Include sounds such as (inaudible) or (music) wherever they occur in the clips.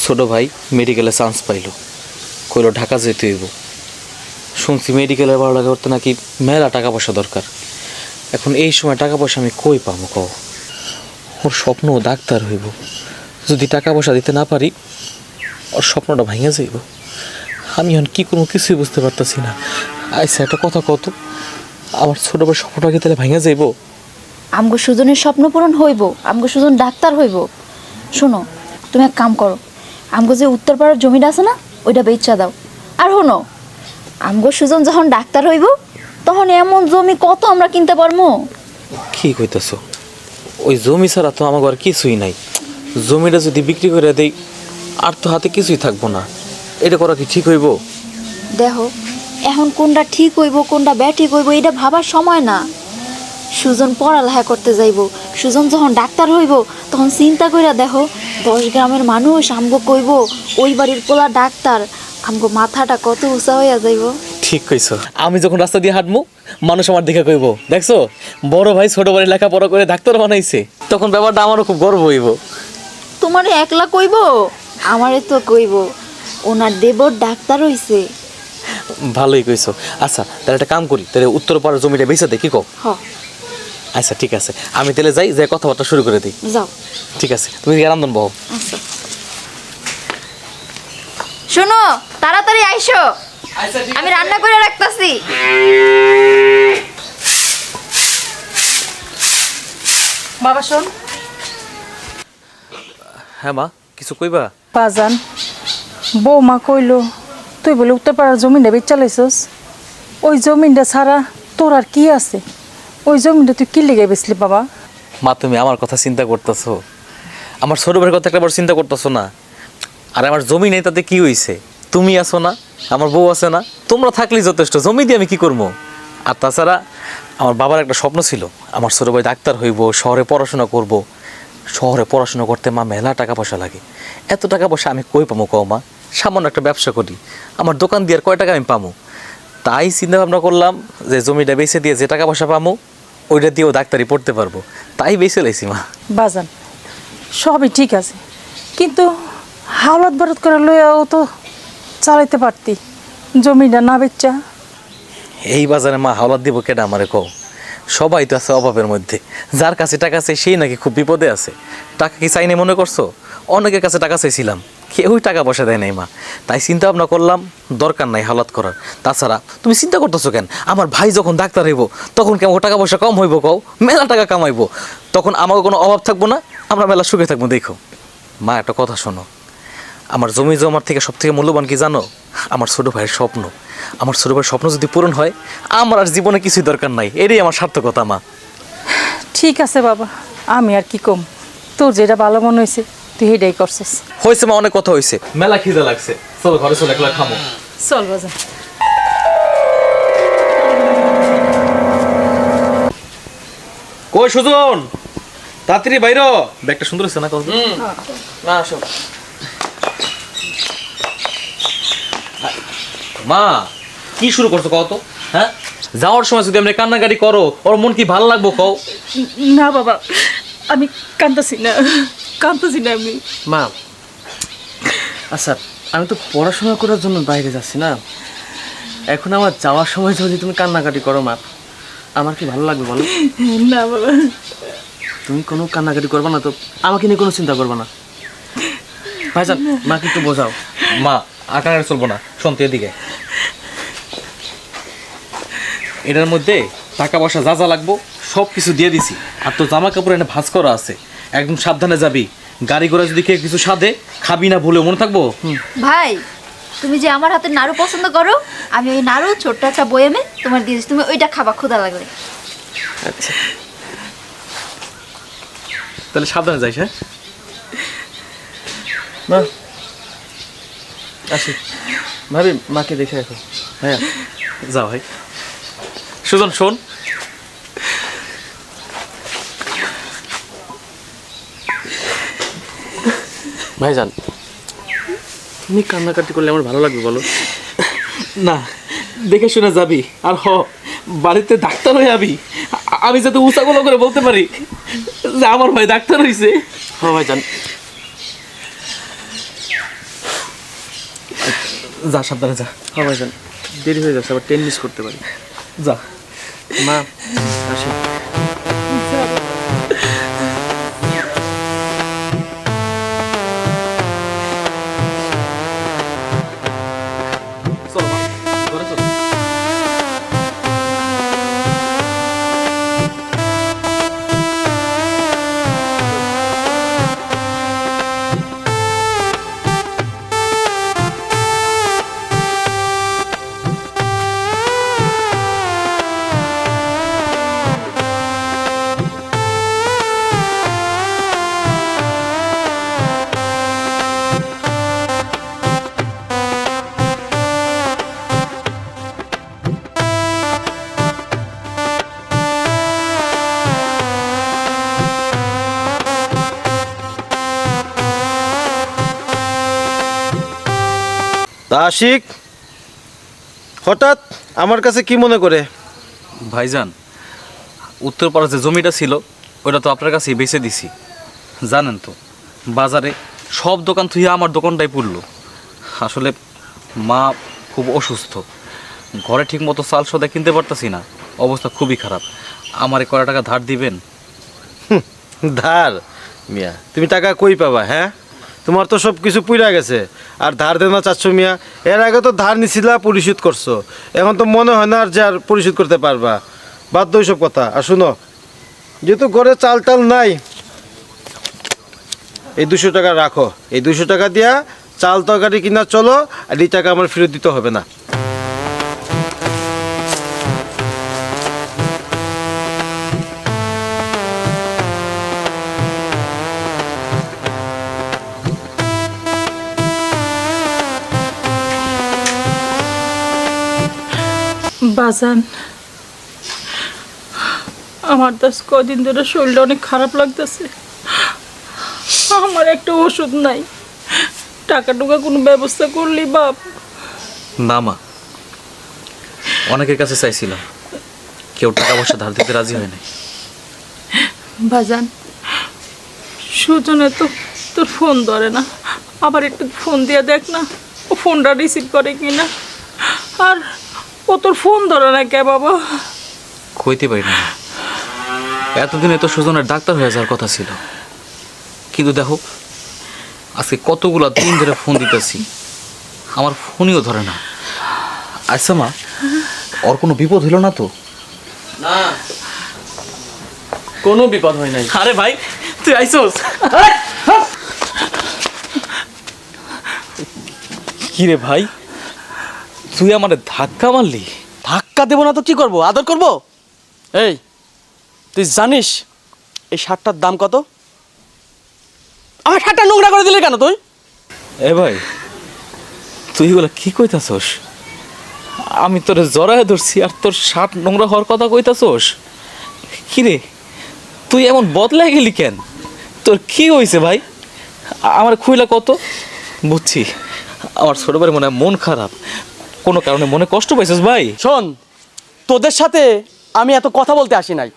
ছোট ভাই মেডিকেলে চান্স পাইলো। কইলো, ঢাকা যেতে হইব। শুনছি মেডিকেলে ভালো লাগে করতে নাকি মেলা টাকা পয়সা দরকার। এখন এই সময় টাকা পয়সা আমি কই পাবো কও? ওর স্বপ্ন ডাক্তার হইব। যদি টাকা পয়সা দিতে না পারি, ওর স্বপ্নটা ভেঙে যাইব। আমি এখন কি কোনো কিছুই বুঝতে পারতেছি না। আইসা একটা কথা কত আমার ছোট ভাই স্বপ্নটা কি তাহলে ভেঙে যাইব? আমগো সুজনের স্বপ্ন পূরণ হইব, আমগো সুজন ডাক্তার হইব। শোনো, তুমি এক কাম করো আমগো যে উত্তরপাড়ার জমিটা আছে না ওইটা বেচা দাও। আর শোনো আমগো সুজন যখন ডাক্তার হইব তখন এমন জমি কত আমরা কিনতে পারব কি কইতেছ? ওই জমি ছাড়া তো আমার আর কিছুই নাই। জমিটা যদি বিক্রি করে দেই আর তো হাতে কিছুই থাকব না। এটা করা কি ঠিক হইব? দেখো এখন কোনটা ঠিক হইব কোনটা ব্যাঠিক হইব এটা ভাবার সময় না। সুজন পড়ালেখা করতে যাইব। সুজন যখন ডাক্তার হইব তখন চিন্তা কইরা দেখো দশ গ্রামের মানুষ আমগো কইব ওই বাড়ির পোলা ডাক্তার। আমগো মাথাটা কত উঁচা হইয়া যাইব। ঠিক কইছ। আমি যখন রাস্তা দিয়ে হাঁটমু মানুষ আমার দেখে কইব দেখছ বড় ভাই ছোট ভাই লেখাপড়া করে ডাক্তার বানাইছে। তখন ব্যাপারটা আমারও খুব গর্ব হইব। তোমারে একলা কইব? আমারে তো কইব ওনার দেবর ডাক্তার হইছে। ভালোই কইছো। আচ্ছা তাহলে একটা কাম করি তাহলে উত্তর পাড়ার জমিটা বেঁচে দে কি কও। হ। আচ্ছা ঠিক আছে। আমি তাহলে যাই যে কথাবার্তা শুরু করে দিই। যাও। ঠিক আছে তুমি আরামদন বহ। আচ্ছা। শোনো তাড়াতাড়ি আইসো। আমি রান্না করে রাখতাছি। বাবা শোন। হ্যাঁ মা কিছু কইবা? বাজান বৌমা কইলো তুই বলে উত্তরপাড়ার জমিনটা বেচা লাইছস। ওই জমিনটা ছাড়া তোর আর কি আছে? ওই জমিটা তুই কি লেগে বেচলি বাবা? মা, তুমি আমার কথা চিন্তা করতেছো। আমার ছোট ভাইয়ের কথা একটা বার চিন্তা করতেছো না। আর আমার জমি নেই, তাতে কি হইছে? তুমি আছো না, আমার বউ আছে না, তোমরা থাকলেই যথেষ্ট, জমি দিয়ে আমি কি করব? আর তাছাড়া, আমার বাবার একটা স্বপ্ন ছিল, আমার ছোট ভাই ডাক্তার হইব, শহরে পড়াশোনা করব। শহরে পড়াশোনা করতে মা মেলা টাকা পয়সা লাগে। এত টাকা পয়সা আমি কই পাবো কও মা? সামান্য একটা ব্যবসা করি। আমার দোকান দিয়ে আর কয় টাকা আমি পামু? তাই চিন্তা ভাবনা করলাম যে জমিটা বেছে দিয়ে যে টাকা পয়সা পামু ওইটা দিয়েও ডাক্তারি পড়তে পারব। তাই বেছে লাইছি মা। বাজান সবই ঠিক আছে। কিন্তু হাওলাত বারত করে লইয়াও তো চালাইতে পারতি। জমিটা না বেচা। এই বাজারে মা হাওলাত দিব কেডা আমারে কও? সবাই তো আছে অভাবের মধ্যে। যার কাছে টাকা আছে সেই নাকি খুব বিপদে আছে। টাকা কি চাইনি মনে করছ? অনেকের কাছে টাকা চাইছিলাম। কেউই টাকা পয়সা দেয় নাই, মা। তাই চিন্তা ভাবনা করলাম, দরকার নাই হালাত করার। তাছাড়া তুমি চিন্তা করতেছো কেন? আমার ভাই যখন ডাক্তার হইব, তখন কেমন টাকা পয়সা কম হইব কও? মেলা টাকা কামাইবো। তখন আমাকে কোনো অভাব থাকব না, আমরা মেলা সুখে থাকব, দেখো। মা, একটা কথা শোনো। আমার জমি জমার থেকে সব থেকে মূল্যবান কি জানো? আমার ছোট ভাইয়ের স্বপ্ন। আমার ছোট ভাইয়ের স্বপ্ন যদি পূরণ হয়, আমার আর জীবনে কিছুই দরকার নাই। এটাই আমার সার্থকতা, মা। ঠিক আছে বাবা, আমি আর কি কম? তোর যেটা ভালো মনে হয়েছে তুই সেটাই করছিস। হয়েছে মা অনেক কথা হয়েছে। মেলা খিদে লাগছে। চলো ঘরে চলে একলা খামো। চল কই সুজন? তাড়াতাড়ি বাইর ব্যাগটা সুন্দর না কত না আসো। মা কি শুরু করছ কত হ্যাঁ? যাওয়ার সময় যদি আপনি কান্নাকাটি করো ওর মন কি ভালো লাগবো কও? না বাবা আমি কান্দতেছি না। কান্দতেছি না আমি। মা আচ্ছা আমি তো পড়াশোনা করার জন্য বাইরে যাচ্ছি না। এখন আমার যাওয়ার সময় যদি তুমি কান্নাকাটি করো মা আমার কি ভালো লাগবে বলো? না বাবা। তুমি কোনো কান্নাকাটি করবে না তো আমাকে নিয়ে কোনো চিন্তা করবে না। ভাইজান মাকে একটু বোঝাও। মা আকারে চলবো না শুনতে এদিকে। এটার মধ্যে টাকা পয়সা যা যা লাগবো সব কিছু দিয়ে দিছি। আর তো জামা কাপড় এনে ভাঁজ করা আছে। একদম সাবধানে যাবি। গাড়ি ঘোড়া যদি কেউ কিছু সাধে খাবি না ভুলে মনে থাকব? ভাই তুমি যে আমার হাতে নাড়ু পছন্দ করো আমি ওই নাড়ু ছোট্ট একটা বয়ামে তোমার দিয়েছি তুমি ওইটা খাবা ক্ষুধা লাগলে। আচ্ছা। তাহলে সাবধানে যাইস হ্যাঁ? মা আসি। ভাবি মাকে দেখে রাখো। হ্যাঁ যাও ভাই। সুজন শোন। ভাইজান তুমি কান্নাকাটি করলে আমার ভালো লাগবে বলো। (laughs) না দেখে শুনে যাবি। আর হ বাড়িতে ডাক্তার হয়ে যাবি আমি যাতে উঁচাগুলো করে বলতে পারি যে আমার ভাই ডাক্তার হয়েছে হ্যাঁ ভাইজান। যা সাবধানে যা। হ্যাঁ ভাইজান। দেরি হয়ে যাচ্ছে আবার ট্রেন মিস করতে পারি। যা। মা আসি। তা আশিক হঠাৎ আমার কাছে কি মনে করে? ভাইজান উত্তরপাড়া যে জমিটা ছিল ওটা তো আপনার কাছেই বেচে দিছি। জানেন তো বাজারে সব দোকান থুয়ে আমার দোকানটাই পড়ল। আসলে মা খুব অসুস্থ ঘরে ঠিক মতো চাল সদা কিনতে পারতাছি না অবস্থা খুবই খারাপ। আমারে কয় টাকা ধার দিবেন? ধার মিয়া তুমি টাকা কই পাবা হ্যাঁ? তোমার তো সব কিছু পুইরা গেছে। আর ধার দেনা চাচ্ছ মিয়া। এর আগে তো ধার নিছিলা, পরিশোধ করছ। এখন তো মনে হয় না আর যে আর পরিশোধ করতে পারবা। বাধ্য ওইসব সব কথা। আর শুনো, যেহেতু ঘরে চাল টাল নাই, এই দুশো টাকা রাখো। এই দুশো টাকা দিয়া চাল তরকারি কিনা চলো, আর এই টাকা আমার ফেরত দিতে হবে না। বাজান আমার আজ কদিন ধরে শরীরটা অনেক খারাপ লাগতেছে। আমার একটা ওষুধ নাই। টাকা টুকা কোনো ব্যবস্থা করলি বাপ। না মা অনেকের কাছে চাইছিলাম কেউ টাকা পয়সা ধার দিতে রাজি হয় নাই। বাজান সুজনে তো তোর ফোন ধরে না। আবার একটু ফোন দিয়ে দেখ না ও ফোনটা রিসিভ করে কি না আর ও তোর ফোন ধরে না কে বাবা? কইতে পারি না। এতদিনে তো সুজনের ডাক্তার হয়ে যাওয়ার কথা ছিল। কিন্তু দেখো আজকে কতগুলা দিন ধরে ফোন দিতেছি। আমার ফোনইও ধরে না। আচ্ছা মা ওর কোনো বিপদ হইল না তো? না। কোনো বিপদ হয় নাই। আরে ভাই তুই আইসোস। কি রে ভাই? তুই আমার ধাক্কা মারলি? ধাক্কা দেবো না তো কি করব? আদর করব? এই তুই জানিস এই শার্টটার দাম কত? আমার শার্টটা নোংরা করে দিলে কেন তুই? এ ভাই তুই এগুলা কি কইতাছস? আমি তোর জড়ায় ধরছি আর তোর শার্ট নোংরা হওয়ার কথা কইতাছস? কি রে তুই এমন বদলাই গেলি কেন? তোর কি হয়েছে ভাই? আমার খুইলা কত? বুঝছি আমার ছোট ভাই মনে হয় মন খারাপ। কোনো কারণে মনে কষ্ট পাইছিস ভাই? শোন তোদের সাথে আমি এত কথা বলতে আসি নাই।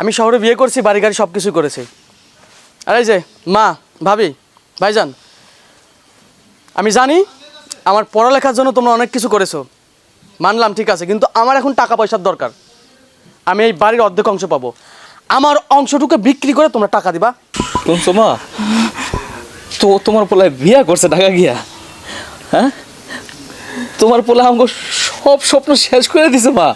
আমি শহরে বিয়ে করছি বাড়ি গাড়ি সব কিছু করেছি। আর এই যে মা ভাবি ভাইজান আমি জানি আমার পড়ালেখার জন্য তোমরা অনেক কিছু করেছ। মানলাম ঠিক আছে কিন্তু আমার এখন টাকা পয়সার দরকার। আমি এই বাড়ির অর্ধেক অংশ পাবো। আমার অংশটুকু বিক্রি করে তোমরা টাকা দিবা। মা? তো তোমার পোলায় বিয়া করছে ঢাকা গিয়া। হ্যাঁ? তোমার পোলা আমাকে সব স্বপ্ন শেষ করে দিছে, মা।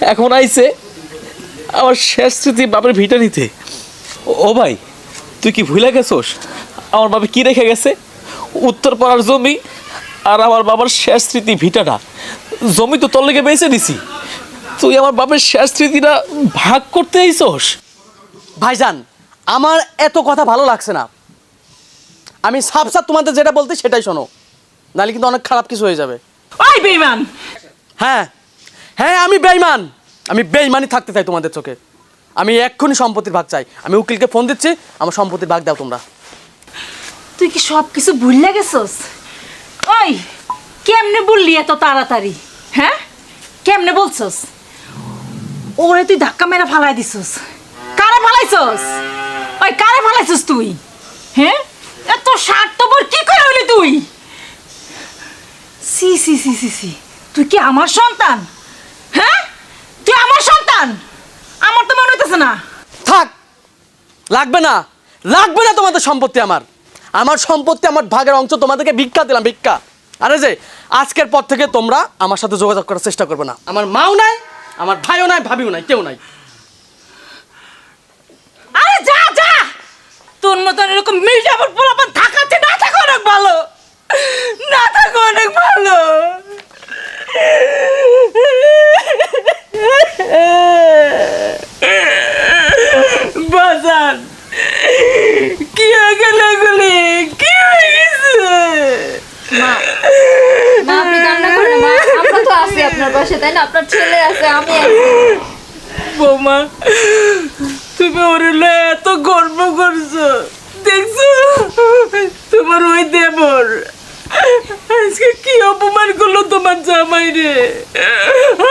এখন আইছে আমার শেষ স্মৃতি বাপের ভিটা নিতে। ও- ভাই, তুই কি ভুলে গেছোস? আমার বাবা কি রেখে গেছে? উত্তর পাড়ার জমি আর আমার বাবার শেষ স্মৃতি ভিটাটা। জমি তো তোর লেগে বেঁচে দিছি। তুই আমার বাপের শেষ স্মৃতিটা ভাগ করতে আইসোস ভাইজান, আমার এত কথা ভালো লাগছে না। আমি সাফ তোমাদের যেটা বলতে সেটাই শোনো। নাহলে কিন্তু অনেক খারাপ কিছু হয়ে যাবে। ওই বেইমান হ্যাঁ হ্যাঁ আমি বেইমান আমি বেইমানই থাকতে চাই তোমাদের চোখে। আমি এক্ষুনি সম্পত্তির ভাগ চাই। আমি উকিলকে ফোন দিচ্ছি আমার সম্পত্তির ভাগ দাও তোমরা। তুই কি সব কিছু ভুললে গেছস? ওই কেমনে বললি এত তাড়াতাড়ি? হ্যাঁ? কেমনে বলছস? ওরে তুই ধাক্কা মেরে ফালাই দিছস। কারে ফালাইছস? ওই কারে ফালাইছস তুই? হ্যাঁ? এত স্বার্থপর কি করে হলি তুই? সি সি সি সি সি। তুই কি আমার সন্তান? হ্যাঁ? তুই আমার সন্তান? আমার তো মনে হইতেছে না। থাক লাগবে না। লাগবে না তোমাদের সম্পত্তি আমার। আমার সম্পত্তি আমার ভাগের অংশ তোমাদেরকে ভিক্ষা দিলাম ভিক্ষা। আরে যে আজকের পর থেকে তোমরা আমার সাথে যোগাযোগ করার চেষ্টা করবে না। আমার মাও নাই আমার ভাইও নাই ভাবিও নাই কেউ নাই। আরে যা যা! তোর মতন এরকম মির্জাপুর পোলাপান থাকাচ্ছে না থাকা অনেক ভালো। না থাকা অনেক ভালো। বাজান কি হয়ে গেল এগুলি? কি হয়ে গেছে? মা মা আপনি কান্না করেন মা আমরা তো আছি আপনার পাশে তাই না? আপনার ছেলে আছে আমি আছি। বৌমা তুমি ওর এত গর্ব করছ। দেখছ? তোমার ওই দেবর। আজকে কি অপমান করল তোমার জামাই রে?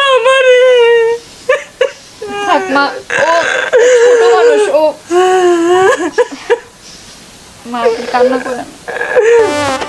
আমারে। মা কান্না করেন। না।